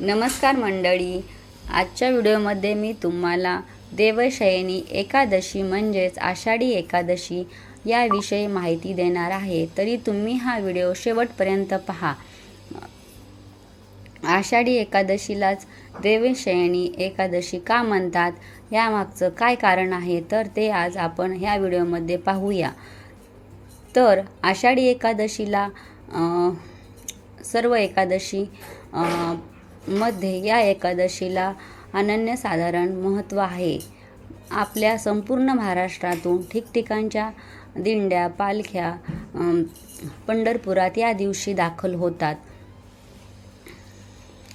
नमस्कार मंडळी. आजच्या व्हिडिओमध्ये मी तुम्हाला देवशयनी एकादशी म्हणजेच आषाढी एकादशी याविषयी माहिती देणार आहे. तरी तुम्ही हा व्हिडिओ शेवटपर्यंत पहा. आषाढी एकादशीलाच देवशयनी एकादशी का म्हणतात? यामागचं काय कारण आहे? तर ते आज आपण ह्या व्हिडिओमध्ये पाहूया. तर आषाढी एकादशीला सर्व एकादशी मध्ये या एकादशीला अनन्यसाधारण महत्त्व आहे. आपल्या संपूर्ण महाराष्ट्रातून ठिकठिकाणच्या दिंड्या पालख्या पंढरपुरात या दिवशी दाखल होतात.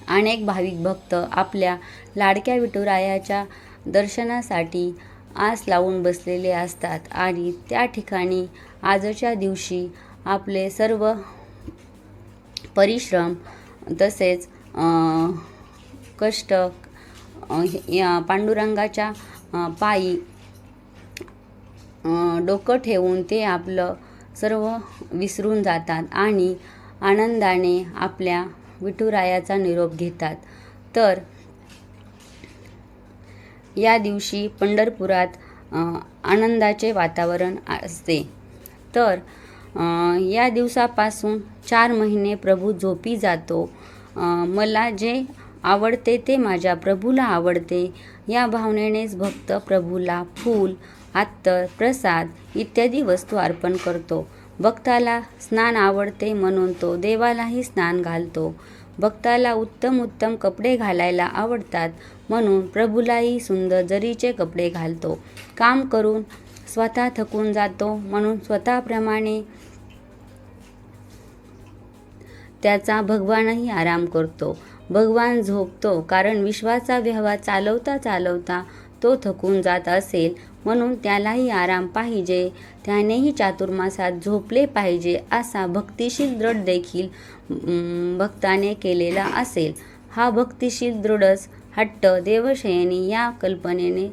अनेक भाविक भक्त आपल्या लाडक्या विठुरायाच्या दर्शनासाठी आस लावून बसलेले असतात आणि त्या ठिकाणी आजच्या दिवशी आपले सर्व परिश्रम तसेच कष्ट या पांडुरंगाच्या पायी डोकं ठेवून ते आपलं सर्व विसरून जातात आणि आनंदाने आपल्या विठुरायाचा निरोप घेतात. तर या दिवशी पंढरपुरात आनंदाचे वातावरण असते. तर या दिवसापासून चार महिने प्रभू झोपी जातो. मला जे आवडते ते माझ्या प्रभूला आवडते. या भावनेनेच भक्त प्रभूला फूल अत्तर प्रसाद इत्यादी वस्तू अर्पण करतो. भक्ताला स्नान आवडते म्हणून तो देवालाही स्नान घालतो. भक्ताला उत्तम उत्तम कपडे घालायला आवडतात म्हणून प्रभूलाही सुंदर जरीचे कपडे घालतो. काम करून स्वतः थकून जातो म्हणून स्वतःप्रमाणे त्याचा भगवानही आराम करतो. भगवान झोपतो कारण विश्वाचा व्यवहार चालवता चालवता तो थकून जात असेल. म्हणून त्यालाही आराम पाहिजे. त्यानेही चातुर्मासात झोपले पाहिजे असा भक्तिशील दृढ देखील भक्ताने केलेला असेल. हा भक्तिशील दृढच हट्ट देवशयनी या कल्पनेने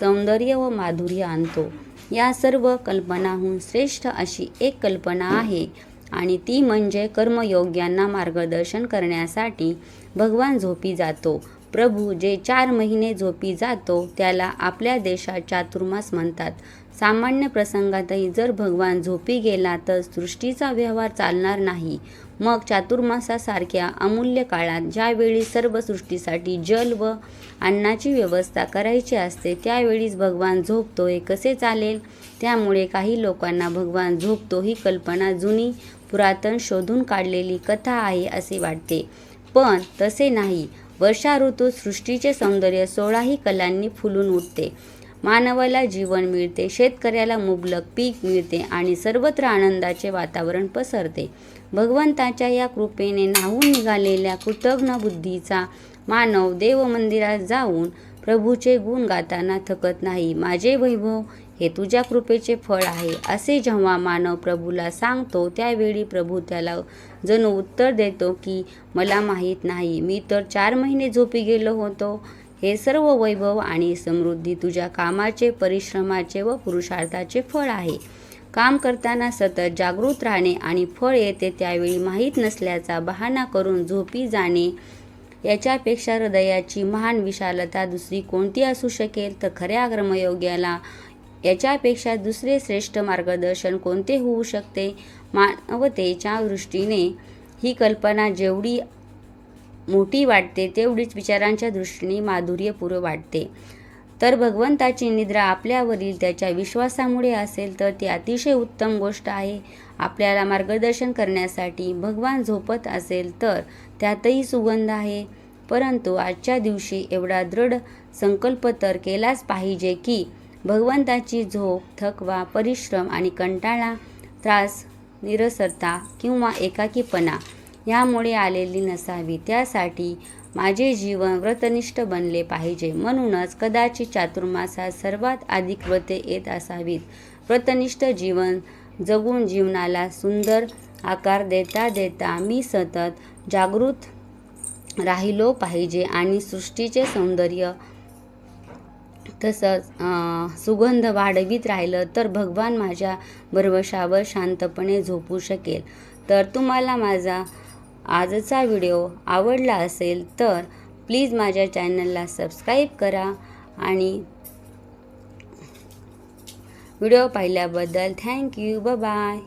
सौंदर्य व माधुर्य आणतो. या सर्व कल्पनाहून श्रेष्ठ अशी एक कल्पना आहे. आणि ती म्हणजे कर्मयोग्यांना मार्गदर्शन करण्यासाठी भगवान झोपी जातो. प्रभू जे चार महिने झोपी जातो त्याला आपल्या देशात चातुर्मास म्हणतात. सामान्य प्रसंगातही जर भगवान झोपी गेला तर सृष्टीचा व्यवहार चालणार नाही. मग चातुर्मासासारख्या अमूल्य काळात ज्यावेळी सर्व सृष्टीसाठी जल व अन्नाची व्यवस्था करायची असते त्यावेळीच भगवान झोपतो हे कसे चालेल? त्यामुळे काही लोकांना भगवान झोपतो ही कल्पना जुनी पुरातन शोधून काढलेली कथा आहे असे वाटते. पण तसे नाही. वर्षा ऋतूत सृष्टीचे सौंदर्य सोळाही कलांनी फुलून उठते. मानवाला जीवन मिळते शेतकऱ्याला मुबलक पीक मिळते आणि सर्वत्र आनंदाचे वातावरण पसरते. भगवंताच्या या कृपेने न्हावून निघालेल्या कृतज्ञ बुद्धीचा मानव देव मंदिरात जाऊन प्रभूचे गुण गाताना थकत नाही. माझे वैभव हे तुझ्या कृपेचे फळ आहे. असे जेव्हा मानव प्रभूला सांगतो त्यावेळी प्रभू त्याला जणू उत्तर देतो की मला माहीत नाही. मी तर चार महिने झोपी गेलो होतो. हे सर्व वैभव आणि समृद्धी तुझ्या कामाचे परिश्रमाचे व पुरुषार्थाचे फळ आहे. काम करताना सतत जागृत राहणे आणि फळ येते त्यावेळी माहीत नसल्याचा बहाणा करून झोपी जाणे याच्यापेक्षा हृदयाची महान विशालता दुसरी कोणती असू शकेल? तर खऱ्या कर्मयोग्याला याच्यापेक्षा दुसरे श्रेष्ठ मार्गदर्शन कोणते होऊ शकते? मानवतेच्या दृष्टीने ही कल्पना जेवढी मोठी वाटते तेवढीच विचारांच्या दृष्टीने माधुर्यपूर्व वाटते. तर भगवंताची निद्रा आपल्यावरील त्याच्या विश्वासामुळे असेल तर ती अतिशय उत्तम गोष्ट आहे. आपल्याला मार्गदर्शन करण्यासाठी भगवान झोपत असेल तर त्यातही सुगंध आहे. परंतु आजच्या दिवशी एवढा दृढ संकल्प तर केलाच पाहिजे की भगवंताची झोप थकवा परिश्रम आणि कंटाळा त्रास निरसरता किंवा एकाकीपणा यामुळे आलेली नसावी. त्यासाठी माझे जीवन व्रतनिष्ठ बनले पाहिजे. म्हणूनच कदाचित चातुर्मासात सर्वात अधिक व्रते येत असावीत. व्रतनिष्ठ जीवन जगून जीवनाला सुंदर आकार देता देता मी सतत जागृत राहिलो पाहिजे आणि सृष्टीचे सौंदर्य तसंच सुगंध वाढवीत राहिलं तर भगवान माझ्या भरवशावर शांतपणे झोपू शकेल. तर तुम्हाला माझा आजचा व्हिडिओ आवडला असेल तर प्लीज माझ्या चॅनलला सबस्क्राईब करा आणि व्हिडिओ पाहिल्याबद्दल थँक्यू बाय.